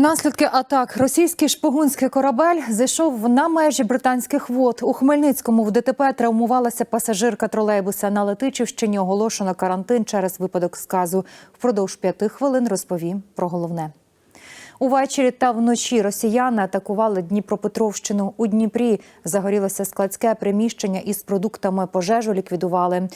Наслідки атак російський шпигунський корабель зайшов на межі британських вод. У Хмельницькому в ДТП травмувалася пасажирка тролейбуса. На Летичівщині оголошено карантин через випадок сказу. Впродовж п'яти хвилин розповім про головне. Увечері та вночі росіяни атакували Дніпропетровщину. У Дніпрі загорілося складське приміщення із продуктами пожежу ліквідували.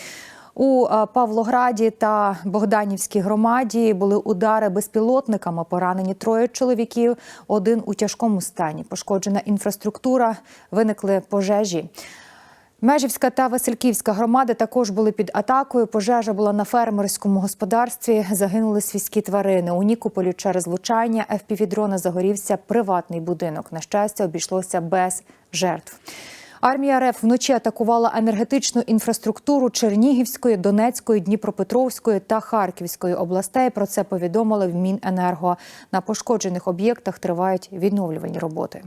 У е, Павлограді та Богданівській громаді були удари безпілотниками. Поранені троє чоловіків, один у тяжкому стані. Пошкоджена інфраструктура, виникли пожежі. Межівська та Васильківська громади також були під атакою. Пожежа була на фермерському господарстві. Загинули свійські тварини. У Нікополі через влучання ФПВ-дрона загорівся приватний будинок. На щастя, обійшлося без жертв. Армія РФ вночі атакувала енергетичну інфраструктуру Чернігівської, Донецької, Дніпропетровської та Харківської областей. Про це повідомили в Міненерго. На пошкоджених об'єктах тривають відновлювальні роботи.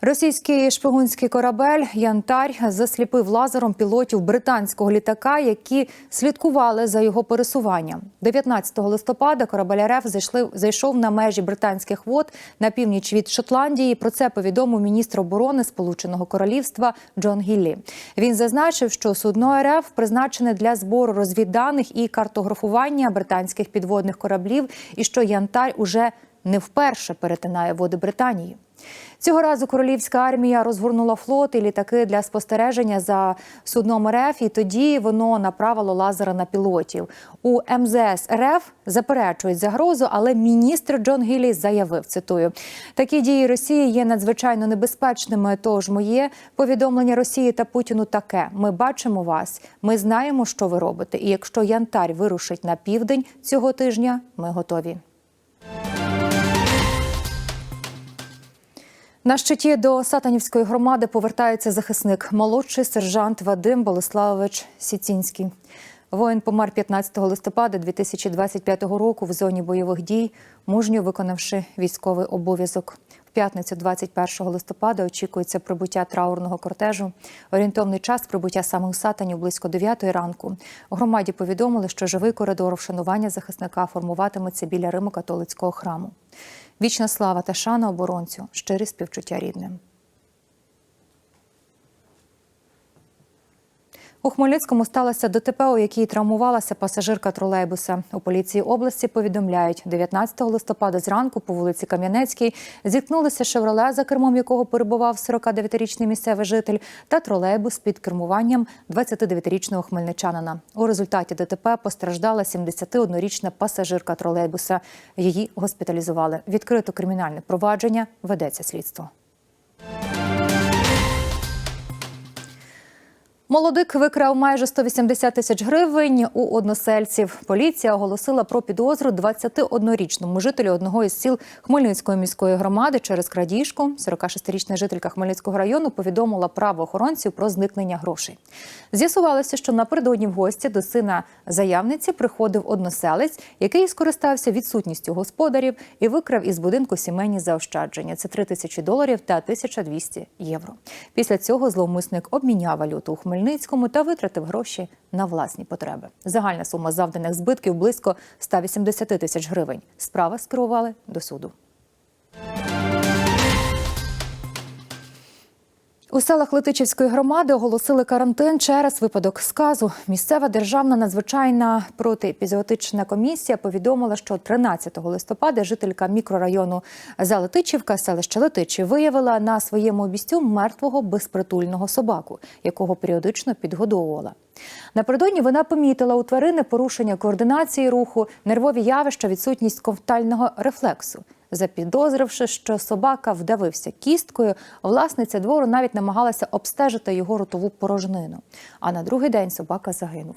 Російський шпигунський корабель Янтарь засліпив лазером пілотів британського літака, які слідкували за його пересуванням. 19 листопада корабель РФ зайшли, зайшов на межі британських вод на північ від Шотландії. Про це повідомив міністр оборони Сполученого Королівства Джон Гіллі. Він зазначив, що судно РФ призначене для збору розвідданих і картографування британських підводних кораблів, і що Янтарь уже не вперше перетинає води Британії. Цього разу королівська армія розгорнула флот і літаки для спостереження за судном РФ, і тоді воно направило лазера на пілотів. У МЗС РФ заперечують загрозу, але міністр Джон Гіллі заявив, цитую, такі дії Росії є надзвичайно небезпечними. Тож моє повідомлення Росії та Путіну таке: ми бачимо вас, ми знаємо, що ви робите. І якщо Янтарь вирушить на південь цього тижня, ми готові. На щиті до Сатанівської громади повертається захисник, молодший сержант Вадим Болеславович Сіцінський. Воїн помер 15 листопада 2025 року в зоні бойових дій, мужньо виконавши військовий обов'язок. В п'ятницю, 21 листопада, очікується прибуття траурного кортежу. Орієнтовний час прибуття саме у Сатанів близько 9 ранку. У громаді повідомили, що живий коридор вшанування захисника формуватиметься біля Римо-католицького храму. Вічна слава та шана оборонцю, щирі співчуття рідним. У Хмельницькому сталося ДТП, у якій травмувалася пасажирка тролейбуса. У поліції області повідомляють, 19 листопада зранку по вулиці Кам'янецькій зіткнулися «Шевроле», за кермом якого перебував 49-річний місцевий житель, та тролейбус під кермуванням 29-річного хмельничанина. У результаті ДТП постраждала 71-річна пасажирка тролейбуса. Її госпіталізували. Відкрито кримінальне провадження ведеться слідство. Молодик викрав майже 180 тисяч гривень у односельців. Поліція оголосила про підозру 21-річному жителю одного із сіл Хмельницької міської громади через крадіжку. 46-річна жителька Хмельницького району повідомила правоохоронців про зникнення грошей. З'ясувалося, що напередодні в гості до сина заявниці приходив односелець, який скористався відсутністю господарів і викрав із будинку сімейні заощадження. Це 3 тисячі доларів та 1200 євро. Після цього зловмисник обміняв валюту у Хмельницькому та витратив гроші на власні потреби. Загальна сума завданих збитків близько 180 тисяч гривень. Справа скерували до суду. У селах Летичівської громади оголосили карантин через випадок сказу. Місцева державна надзвичайна протиепізоотична комісія повідомила, що 13 листопада жителька мікрорайону Залетичівка, селище Летичі, виявила на своєму обістю мертвого безпритульного собаку, якого періодично підгодовувала. Напередодні вона помітила у тварини порушення координації руху, нервові явища, відсутність ковтального рефлексу. Запідозривши, що собака вдавився кісткою, власниця двору навіть намагалася обстежити його ротову порожнину. А на другий день собака загинув.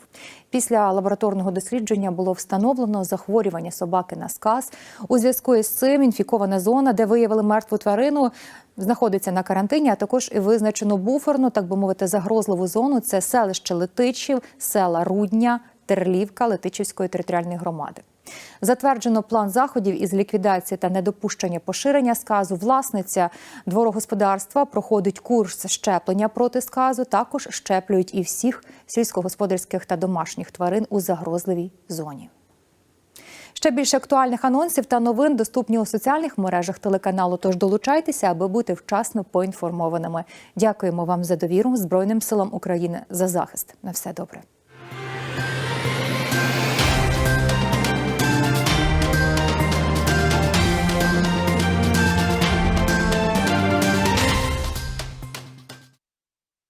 Після лабораторного дослідження було встановлено захворювання собаки на сказ. У зв'язку із цим інфікована зона, де виявили мертву тварину, знаходиться на карантині, а також і визначено буферну, так би мовити, загрозливу зону. Це селище Летичів, села Рудня, Терлівка Летичівської територіальної громади. Затверджено план заходів із ліквідації та недопущення поширення сказу. Власниця дворогосподарства проходить курс щеплення проти сказу. Також щеплюють і всіх сільськогосподарських та домашніх тварин у загрозливій зоні. Ще більше актуальних анонсів та новин доступні у соціальних мережах телеканалу. Тож долучайтеся, аби бути вчасно поінформованими. Дякуємо вам за довіру Збройним силам України за захист. На все добре.